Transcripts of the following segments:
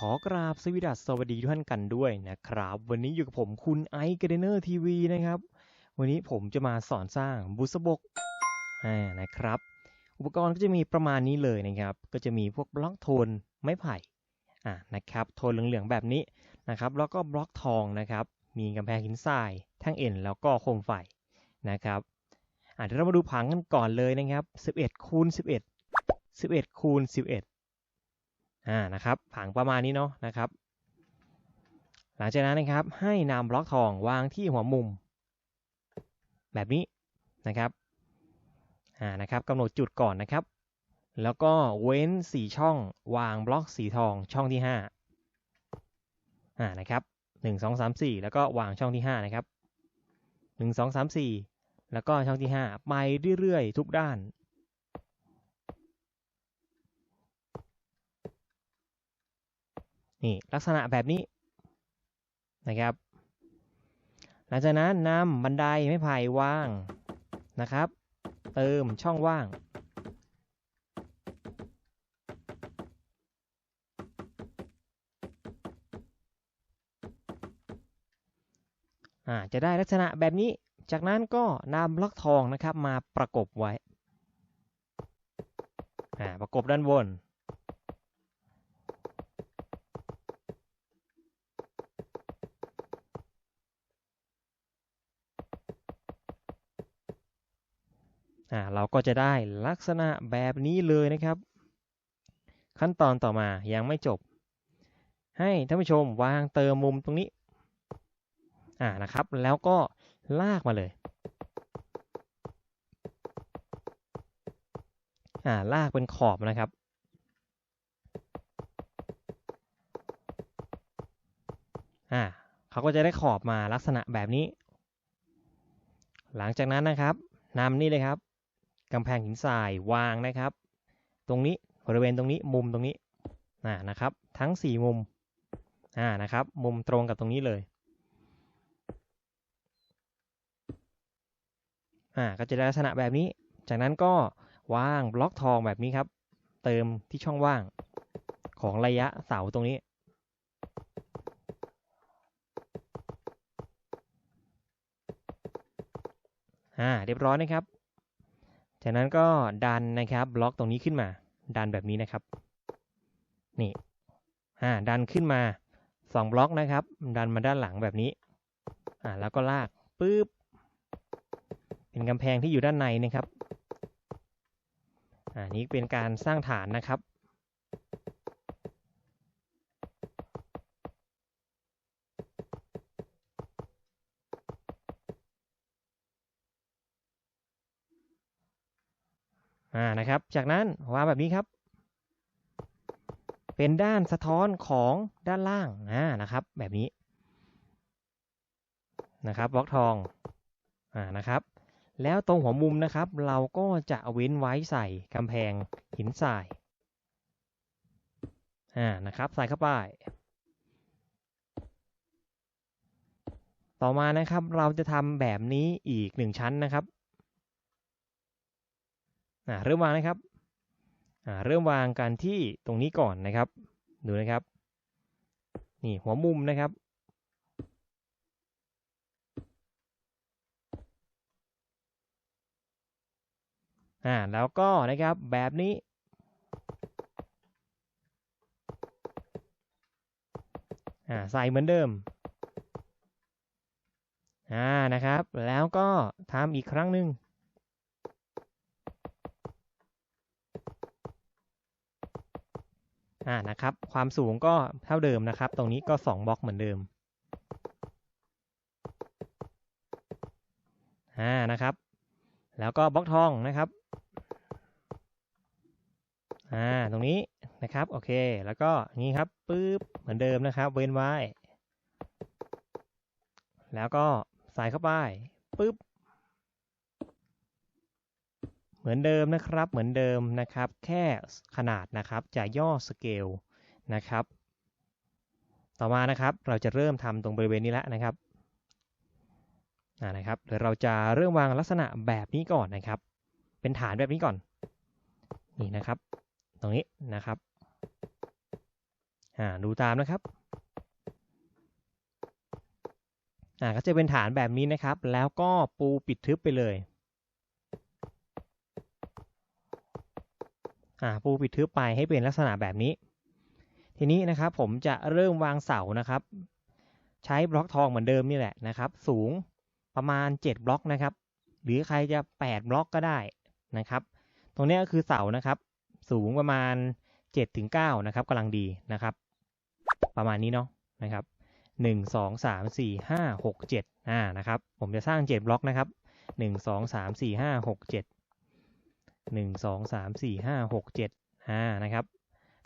ขอกราบสวสดัสสวัสดีทุกท่านกันด้วยนะครับ วันนี้อยู่กับผมคุณไอซ์เกเดเนอร์ทีวีนะครับ วันนี้ผมจะมาสอนสร้างบุษบกนะครับ อุปกรณ์ก็จะมีประมาณนี้เลยนะครับ ก็จะมีพวกบล็อกโทนไม้ไผ่อ่านะครับโทนเหลืองๆแบบนี้นะครับ แล้วก็บล็อกทองนะครับ มีกำแพงหินทรายแท่งเอ็นแล้วก็โคมไฟนะครับอ่าเดี๋ยวเรามาดูผังกันก่อนเลยนะครับ 11คูณ11 11คูณ11 อ่านะครับผังประมาณนี้เนาะนะครับ หลังจากนั้นนะครับให้นำบล็อกทองวางที่หัวมุม แบบนี้นะครับอ่านะครับกำหนดจุดก่อนนะครับ แล้วก็เว้นสีช่องวางบล็อกสีทองช่องที่5อ่านะครับ1 2 3 4 แล้วก็วางช่องที่ 5 นะครับ 1 2 3 4 แล้วก็ช่องที่ 5 ไปเรื่อยๆ ทุกด้าน นี่ลักษณะแบบนี้นะครับ หลังจากนั้นนำบันไดไม้ไผ่วางนะครับ เติมช่องว่างจะได้ลักษณะแบบนี้ จากนั้นก็นำบล็อกทองนะครับมาประกบไว้ ประกบด้านบน อ่าเราก็จะได้ลักษณะแบบนี้เลยนะครับ ขั้นตอนต่อมายังไม่จบ ให้ท่านผู้ชมวางเติมมุมตรงนี้อ่านะครับ แล้วก็ลากมาเลยอ่าลากเป็นขอบนะครับอ่าเขาก็จะได้ขอบมาลักษณะแบบนี้ หลังจากนั้นนะครับนำนี่เลยครับ กำแพงหินทรายวางนะครับ ตรงนี้บริเวณตรงนี้มุมตรงนี้อ่านะครับ ทั้ง 4 มุมอ่านะครับ มุมตรงกับตรงนี้เลยอ่าก็จะได้ลักษณะแบบนี้ จากนั้นก็วางบล็อกทองแบบนี้ครับ เติมที่ช่องว่างของระยะเสาตรงนี้อ่าเรียบร้อยนะครับ จากนั้นก็ดันนะครับบล็อกตรงนี้ขึ้นมา ดันแบบนี้นะครับ นี่อ่าดันขึ้นมา2บล็อกนะครับ ดันมาด้านหลังแบบนี้อ่าแล้วก็ลากปึ๊บเป็นกำแพงที่อยู่ด้านในนะครับอ่านี้เป็นการสร้างฐานนะครับ อ่านะครับ จากนั้นวางแบบนี้ครับ เป็นด้านสะท้อนของด้านล่างอ่านะครับ แบบนี้นะครับบล็อกทองอ่านะครับ แล้วตรงหัวมุมนะครับ เราก็จะเว้นไว้ใส่กำแพงหินทรายอ่านะครับ ใส่เข้าไป ต่อมานะครับเราจะทำแบบนี้อีกหนึ่งชั้นนะครับ เริ่มวางนะครับเริ่มวางกันที่ตรงนี้ก่อนนะครับ ดูนะครับ นี่หัวมุมนะครับ อ่าแล้วก็นะครับแบบนี้ อ่าใส่เหมือนเดิม อ่านะครับ แล้วก็ทำอีกครั้งหนึ่ง อ่านะครับ ความสูงก็เท่าเดิมนะครับ ตรงนี้ก็2บล็อกเหมือนเดิมอ่านะครับ แล้วก็บล็อกทองนะครับอ่าตรงนี้นะครับโอเค แล้วก็งี้ครับปึ๊บเหมือนเดิมนะครับ เว้นไว้ แล้วก็ใส่เข้าไปปึ๊บ เหมือนเดิมนะครับ เหมือนเดิมนะครับ แค่ขนาดนะครับจะย่อสเกลนะครับ ต่อมานะครับเราจะเริ่มทำตรงบริเวณนี้แล้วนะครับนะครับเดี๋ยวเราจะเริ่มวางลักษณะแบบนี้ก่อนนะครับ เป็นฐานแบบนี้ก่อนนี่นะครับ ตรงนี้นะครับอ่าดูตามนะครับอ่าก็จะเป็นฐานแบบนี้นะครับ แล้วก็ปูปิดทึบไปเลยอ่า ปูปิดทึบไปให้เป็นลักษณะแบบนี้ ทีนี้นะครับผมจะเริ่มวางเสานะครับ ใช้บล็อกทองเหมือนเดิมนี่แหละนะครับ สูงประมาณ 7 บล็อกนะครับ หรือใครจะ 8 บล็อกก็ได้นะครับ ตรงนี้ก็คือเสานะครับ สูงประมาณ7ถึง9นะครับกำลังดีนะครับ ประมาณนี้เนาะนะครับ1 2 3 4 5 6 7อ่านะครับ ผมจะสร้าง7บล็อกนะครับ1 2 3 4 5 6 7 1 2 3 4 5 6 7อ่านะครับ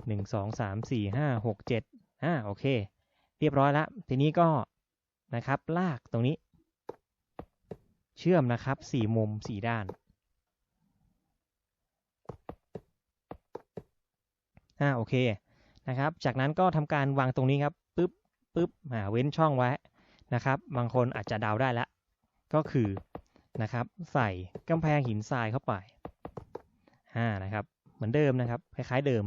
1 2 3 4 5 6 7อ่าโอเค เรียบร้อยแล้วทีนี้ก็นะครับลากตรงนี้ เชื่อมนะครับสี่มุมสี่ด้านอ่าโอเคนะครับ จากนั้นก็ทำการวางตรงนี้ครับปึ๊บปึ๊บอ่าเว้นช่องไว้นะครับ บางคนอาจจะเดาได้แล้วก็คือนะครับ ใส่กำแพงหินทรายเข้าไป อ่านะครับ เหมือนเดิมนะครับ คล้าย ๆ เดิม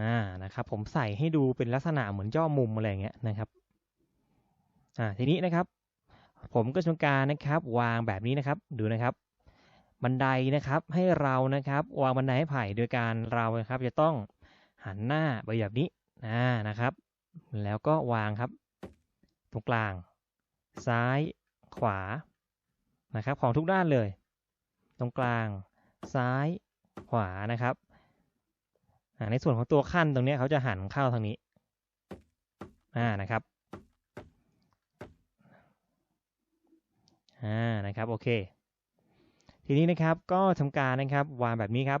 อ่านะครับ ผมใส่ให้ดูเป็นลักษณะเหมือนย่อมุมอะไรเงี้ยนะครับอ่าทีนี้นะครับ ผมก็ทำการนะครับ วางแบบนี้นะครับ ดูนะครับบันไดนะครับให้เรานะครับวางบันไดให้ไผ่โดยการเรานะครับ จะต้องหันหน้าไปแบบนี้อ่านะครับ แล้วก็วางครับ ตรงกลาง ซ้ายขวา นะครับ ของทุกด้านเลย ตรงกลาง ซ้าย ขวานะครับในส่วนของตัวขั้นตรงนี้เขาจะหันเข้าทางนี้อ่านะครับอ่านะครับโอเค ทีนี้นะครับก็ทำการนะครับวางแบบนี้ครับ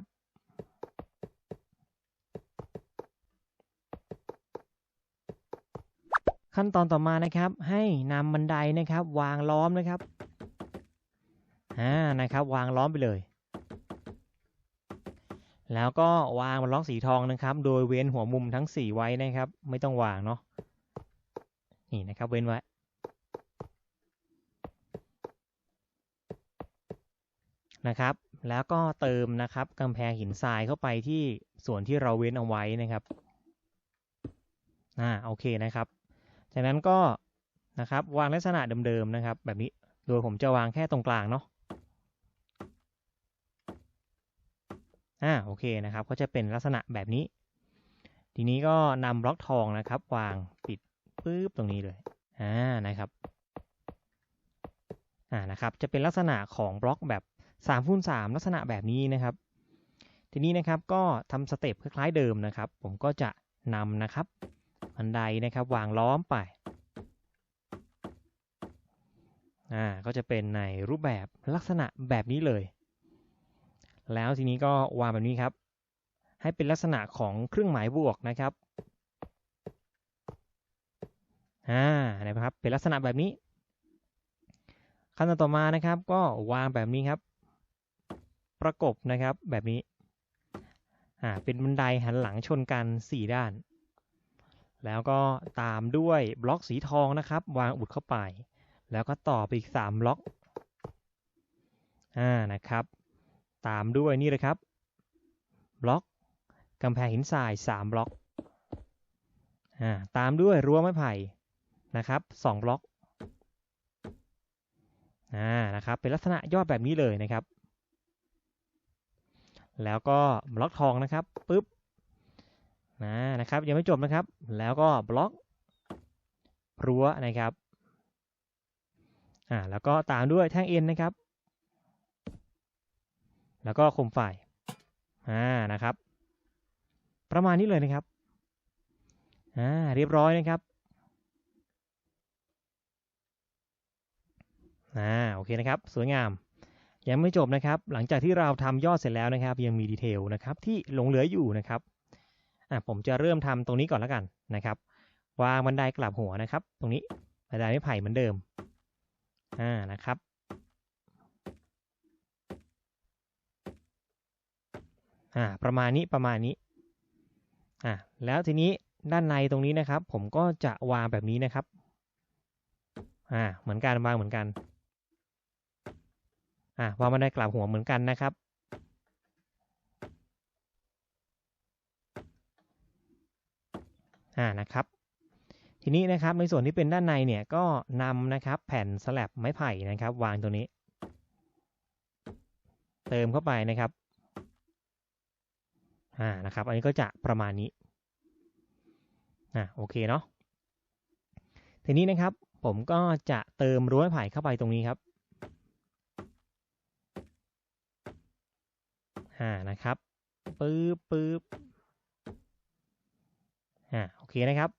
ขั้นตอนต่อมานะครับให้นำบันไดนะครับ วางล้อมนะครับ อ่านะครับวางล้อมไปเลย แล้วก็วางบนล็อกสีทองนะครับ โดยเว้นหัวมุมทั้ง 4 ไว้นะครับ ไม่ต้องวางเนาะนี่นะครับเว้นไว้นะครับ แล้วก็เติมนะครับกำแพงหินทรายเข้าไปที่ส่วนที่เราเว้นเอาไว้นะครับอ่าโอเคนะครับ จากนั้นก็นะครับวางลักษณะเดิมๆนะครับ แบบนี้โดยผมจะวางแค่ตรงกลางเนาะ อ่าโอเคนะครับ ก็จะเป็นลักษณะแบบนี้ ทีนี้ก็นำบล็อกทองนะครับ วางปิดปึ๊บตรงนี้เลยอ่านะครับอ่านะครับจะเป็นลักษณะของบล็อกแบบ3คูณ3ลักษณะแบบนี้นะครับ ทีนี้นะครับก็ทำสเต็ปคล้ายๆเดิมนะครับ ผมก็จะนำนะครับบันไดนะครับวางล้อมไปอ่าก็จะเป็นในรูปแบบลักษณะแบบนี้เลย แล้วทีนี้ก็วางแบบนี้ครับ ให้เป็นลักษณะของเครื่องหมายบวกนะครับอ่านะครับเป็นลักษณะแบบนี้ ขั้นตอนต่อมานะครับ ก็วางแบบนี้ครับ ประกบนะครับแบบนี้อ่าเป็นบันไดหันหลังชนกัน 4 ด้าน แล้วก็ตามด้วยบล็อกสีทองนะครับ วางอุดเข้าไป แล้วก็ต่อไปอีก 3 บล็อกอ่านะครับ ตามด้วยนี่เลยครับ บล็อกกำแพงหินทราย3บล็อกอ่าตามด้วยรั้วไม้ไผ่นะครับ2บล็อกอ่านะครับ เป็นลักษณะยอดแบบนี้เลยนะครับ แล้วก็บล็อกทองนะครับปุ๊บนะนะครับ ยังไม่จบนะครับ แล้วก็บล็อกรั้วนะครับอ่าแล้วก็ตามด้วยแท่งเอ็นนะครับ แล้วก็โคมไฟอ่านะครับ ประมาณนี้เลยนะครับอ่าเรียบร้อยนะครับอ่าโอเคนะครับ สวยงาม ยังไม่จบนะครับ หลังจากที่เราทำยอดเสร็จแล้วนะครับ ยังมีดีเทลนะครับที่หลงเหลืออยู่นะครับอ่าผมจะเริ่มทำตรงนี้ก่อนแล้วกันนะครับ วางบันไดกลับหัวนะครับ ตรงนี้บันไดไม้ไผ่เหมือนเดิมอ่านะครับ อ่าประมาณนี้ประมาณนี้อ่าแล้วทีนี้ด้านในตรงนี้นะครับ ผมก็จะวางแบบนี้นะครับอ่าเหมือนกันวางเหมือนกันอ่าวางมาได้กลับหัวเหมือนกันนะครับอ่านะครับ ทีนี้นะครับในส่วนที่เป็นด้านในเนี่ยก็นำนะครับแผ่นสลับไม้ไผ่นะครับ วางตรงนี้ เติมเข้าไปนะครับ อ่านะครับ อันนี้ก็จะประมาณนี้อ่าโอเคเนาะทีนี้นะครับ ผมก็จะเติมรั้วไม้ไผ่เข้าไปตรงนี้ครับอ่านะครับปึ๊บปึ๊บอ่าโอเคนะครับ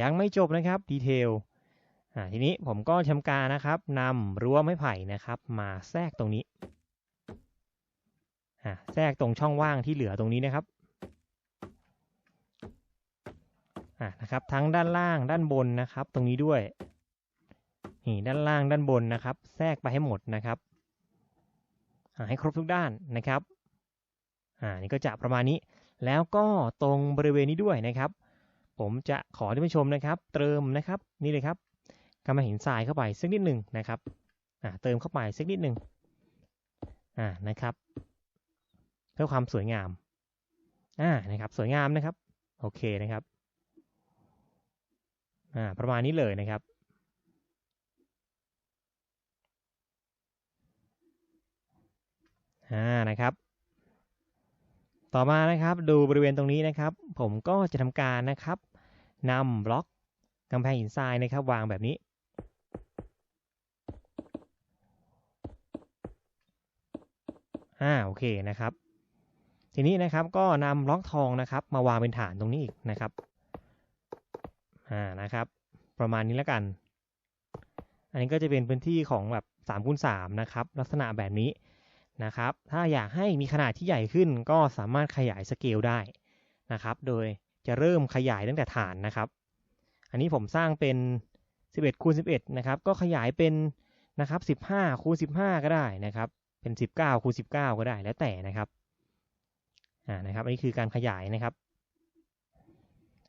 ยังไม่จบนะครับดีเทลอ่าทีนี้ผมก็ทำการนะครับนำรั้วไม้ไผ่นะครับ มาแทรกตรงนี้ อ่าแทรกตรงช่องว่างที่เหลือตรงนี้นะครับอ่านะครับทั้งด้านล่างด้านบนนะครับ ตรงนี้ด้วยนี่ด้านล่างด้านบนนะครับ แทรกไปให้หมดนะครับให้ครบทุกด้านนะครับอ่านี่ก็จะประมาณนี้ แล้วก็ตรงบริเวณนี้ด้วยนะครับ ผมจะขอท่านผู้ชมนะครับ เติมนะครับนี่เลยครับกำมะหินทรายเข้าไปสักนิดหนึ่งนะครับอ่าเติมเข้าไปสักนิดหนึ่งอ่านะครับ เพื่อความสวยงามอ่านะครับ สวยงามนะครับ โอเคนะครับอ่าประมาณนี้เลยนะครับอ่านะครับ ต่อมานะครับดูบริเวณตรงนี้นะครับ ผมก็จะทำการนะครับนำบล็อกกำแพงหินทรายนะครับ วางแบบนี้อ่าโอเคนะครับ ทีนี้นะครับก็นำบล็อกทองนะครับ มาวางเป็นฐานตรงนี้อีกนะครับอ่านะครับ ประมาณนี้แล้วกัน อันนี้ก็จะเป็นพื้นที่ของแบบ3คูณ3นะครับ ลักษณะแบบนี้นะครับ ถ้าอยากให้มีขนาดที่ใหญ่ขึ้นก็สามารถขยายสเกลได้นะครับ โดยจะเริ่มขยายตั้งแต่ฐานนะครับ อันนี้ผมสร้างเป็น 11คูณ11นะครับ ก็ขยายเป็นนะครับ 15คูณ15 ก็ได้นะครับ เป็น 19คูณ19 ก็ได้แล้วแต่นะครับ อ่านะครับอันนี้คือการขยายนะครับ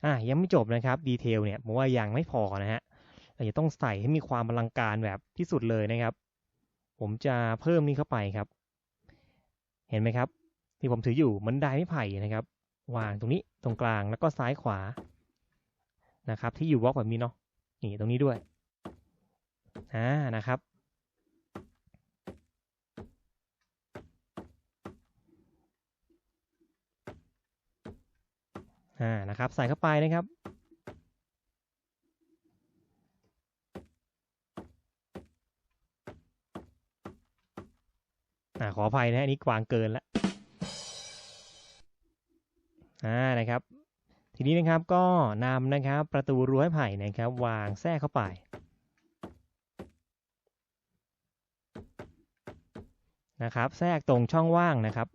อ่ายังไม่จบนะครับดีเทลเนี่ยผมว่ายังไม่พอนะฮะเราจะต้องใส่ให้มีความอลังการแบบที่สุดเลยนะครับ ผมจะเพิ่มนี้เข้าไปครับ เห็นไหมครับ ที่ผมถืออยู่มันได้ไม้ไผ่นะครับ วางตรงนี้ตรงกลางแล้วก็ซ้ายขวานะครับ ที่อยู่บล็อกแบบนี้เนาะนี่ตรงนี้ด้วยอ่านะครับ อ่านะครับ ใส่เข้าไปนะครับอขออภัยนะอันนี้กวางเกินแล้วอ่านะครับ ทีนี้นะครับก็นำนะครับ ประตูรั้วไผ่นะครับ วางแทรกเข้าไปนะครับ แทรกตรงช่องว่างนะครับ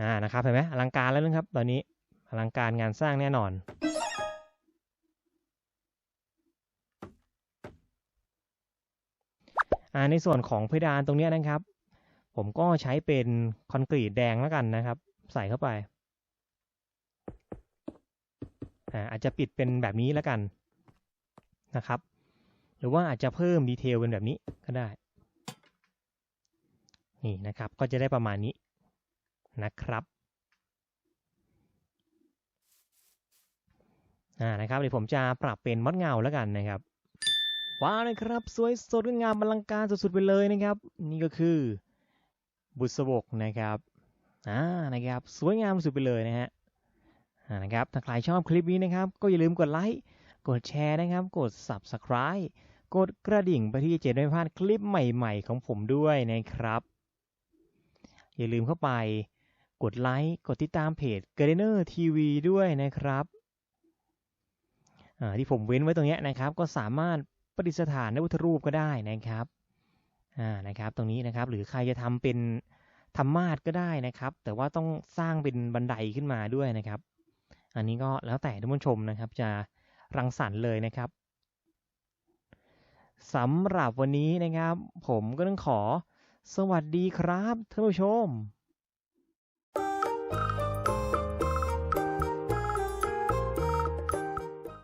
อ่านะครับเห็นไหมอลังการแล้วนะครับ ตอนนี้อลังการงานสร้างแน่นอน อ่าในส่วนของเพดานตรงนี้นะครับ ผมก็ใช้เป็นคอนกรีตแดงแล้วกันนะครับ ใส่เข้าไปอาจจะปิดเป็นแบบนี้แล้วกันนะครับ หรือว่าอาจจะเพิ่มดีเทลเป็นแบบนี้ก็ได้ นี่นะครับ ก็จะได้ประมาณนี้ นะครับอ่านะครับเดี๋ยวผมจะปรับเป็นมดเงาแล้วกันนะครับว้าวนะครับ สวยสดงามอลังการสุดๆไปเลยนะครับ นี่ก็คือบุษบกนะครับอ่านะครับ สวยงามสุดไปเลยนะฮะอ่านะครับถ้าใครชอบคลิปนี้นะครับ ก็อย่าลืมกดไลค์กดแชร์นะครับ กด Subscribe กดกระดิ่งไปที่จะไม่พลาดคลิปใหม่ๆ ของผมด้วยนะครับ อย่าลืมเข้าไป กดไลค์กดติดตามเพจ Gardener TV ด้วยนะครับที่ผมเว้นไว้ตรงนี้นะครับ ก็สามารถประดิษฐานในพุทธรูปก็ได้นะครับนะครับ ตรงนี้นะครับหรือใครจะทำเป็นธรรมาสก็ได้นะครับ แต่ว่าต้องสร้างเป็นบันไดขึ้นมาด้วยนะครับ อันนี้ก็แล้วแต่ท่านผู้ชมนะครับ จะรังสรรค์เลยนะครับสำหรับวันนี้นะครับ ผมก็ต้องขอสวัสดีครับท่านผู้ชม